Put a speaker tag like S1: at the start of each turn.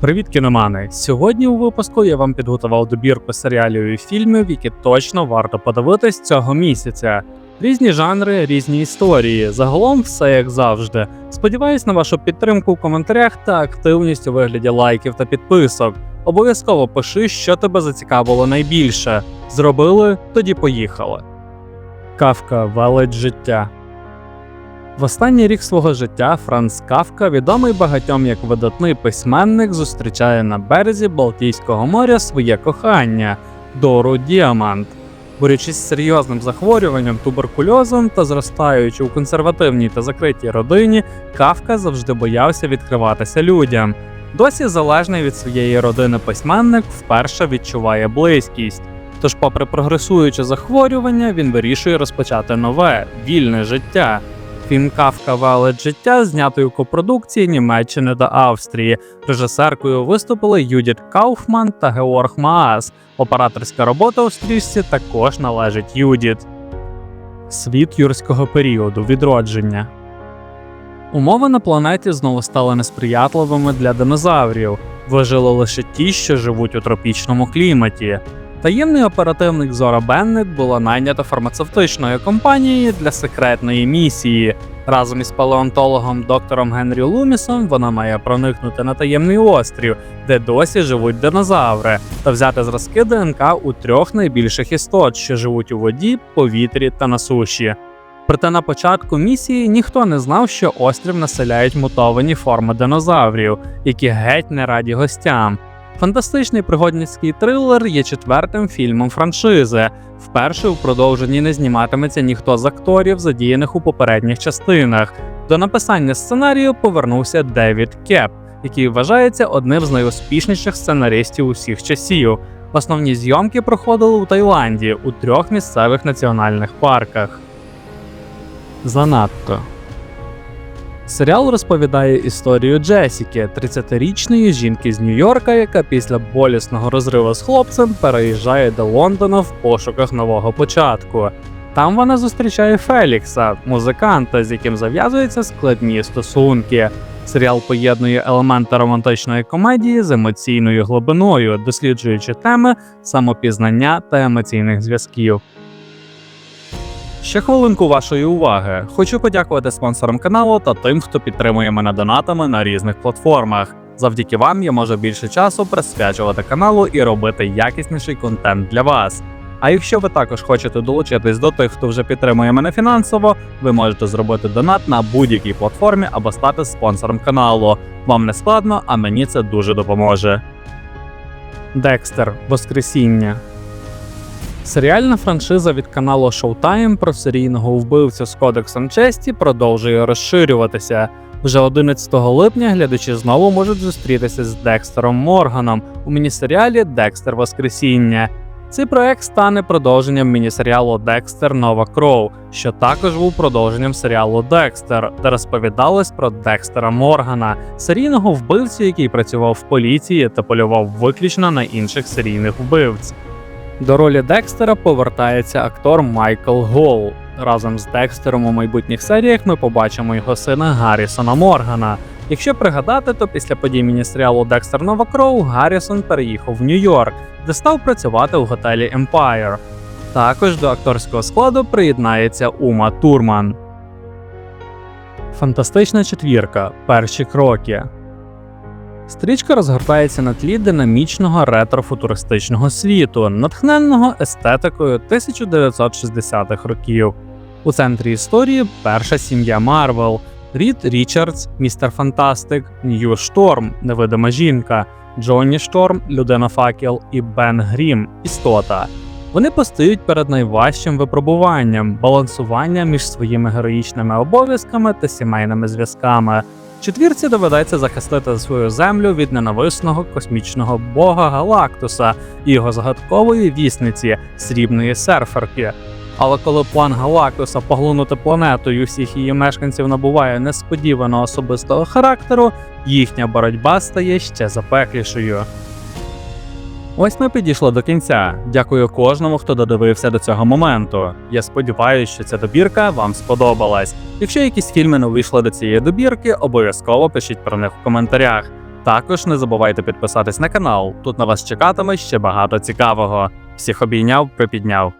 S1: Привіт, кіномани! Сьогодні у випуску я вам підготував добірку серіалів і фільмів, які точно варто подивитись цього місяця. Різні жанри, різні історії. Загалом все як завжди. Сподіваюсь на вашу підтримку в коментарях та активність у вигляді лайків та підписок. Обов'язково пиши, що тебе зацікавило найбільше. Зробили, тоді поїхали. Кавка велить життя. В останній рік свого життя Франц Кавка, відомий багатьом як видатний письменник, зустрічає на березі Балтійського моря своє кохання Дору Діамант. Борючись з серйозним захворюванням туберкульозом та зростаючи у консервативній та закритій родині, Кавка завжди боявся відкриватися людям. Досі залежний від своєї родини письменник вперше відчуває близькість. Тож, попри прогресуюче захворювання, він вирішує розпочати нове вільне життя. Фільм Кавка Велет життя знятий копродукції Німеччини та Австрії. Режисеркою виступили Юдіт Кауфман та Георг Маас. Операторська робота у стрічці також належить Юдіт. Світ юрського періоду відродження. Умови на планеті знову стали несприятливими для динозаврів. Вижили лише ті, що живуть у тропічному кліматі. Таємний оперативник Зора Беннет була найнята фармацевтичною компанією для секретної місії. Разом із палеонтологом доктором Генрі Лумісом вона має проникнути на таємний острів, де досі живуть динозаври, та взяти зразки ДНК у трьох найбільших істот, що живуть у воді, повітрі та на суші. Проте на початку місії ніхто не знав, що острів населяють мутовані форми динозаврів, які геть не раді гостям. Фантастичний пригодницький трилер є четвертим фільмом франшизи. Вперше у продовженні не зніматиметься ніхто з акторів, задіяних у попередніх частинах. До написання сценарію повернувся Девід Кеп, який вважається одним з найуспішніших сценаристів усіх часів. Основні зйомки проходили у Таїланді у трьох місцевих національних парках. Занадто. Серіал розповідає історію Джесіки, 30-річної жінки з Нью-Йорка, яка після болісного розриву з хлопцем переїжджає до Лондона в пошуках нового початку. Там вона зустрічає Фелікса, музиканта, з яким зав'язуються складні стосунки. Серіал поєднує елементи романтичної комедії з емоційною глибиною, досліджуючи теми самопізнання та емоційних зв'язків. Ще хвилинку вашої уваги. Хочу подякувати спонсорам каналу та тим, хто підтримує мене донатами на різних платформах. Завдяки вам я можу більше часу присвячувати каналу і робити якісніший контент для вас. А якщо ви також хочете долучитись до тих, хто вже підтримує мене фінансово, ви можете зробити донат на будь-якій платформі або стати спонсором каналу. Вам не складно, а мені це дуже допоможе. Декстер Воскресіння. Серіальна франшиза від каналу Showtime про серійного вбивцю з кодексом честі продовжує розширюватися. Вже 11 липня глядачі знову можуть зустрітися з Декстером Морганом у мінісеріалі Декстер Воскресіння. Цей проект стане продовженням мінісеріалу Декстер Нова Кров, що також був продовженням серіалу Декстер, де розповідалось про Декстера Моргана, серійного вбивцю, який працював в поліції та полював виключно на інших серійних вбивць. До ролі Декстера повертається актор Майкл Гол. Разом з Декстером у майбутніх серіях ми побачимо його сина Гаррісона Моргана. Якщо пригадати, то після подій міністріалу Декстер Нова Кроу Гаррісон переїхав в Нью-Йорк, де став працювати у готелі Empire. Також до акторського складу приєднається Ума Турман. Фантастична четвірка. Перші кроки. Стрічка розгортається на тлі динамічного ретро-футуристичного світу, натхненного естетикою 1960-х років. У центрі історії перша сім'я Марвел, Рід Річардс, Містер Фантастик, Нью Шторм, Невидима жінка, Джонні Шторм, Людина Факел і Бен Грім Істота. Вони постають перед найважчим випробуванням балансування між своїми героїчними обов'язками та сімейними зв'язками. Четвірці доведеться захистити свою землю від ненависного космічного бога Галактуса і його загадкової вісниці срібної серферки. Але коли план Галактуса поглинути планету і усіх її мешканців набуває несподівано особистого характеру, їхня боротьба стає ще запеклішою. Ось ми підійшли до кінця. Дякую кожному, хто додивився до цього моменту. Я сподіваюся, що ця добірка вам сподобалась. Якщо якісь фільми не вийшли до цієї добірки, обов'язково пишіть про них в коментарях. Також не забувайте підписатись на канал. Тут на вас чекатиме ще багато цікавого. Всіх обійняв, припідняв.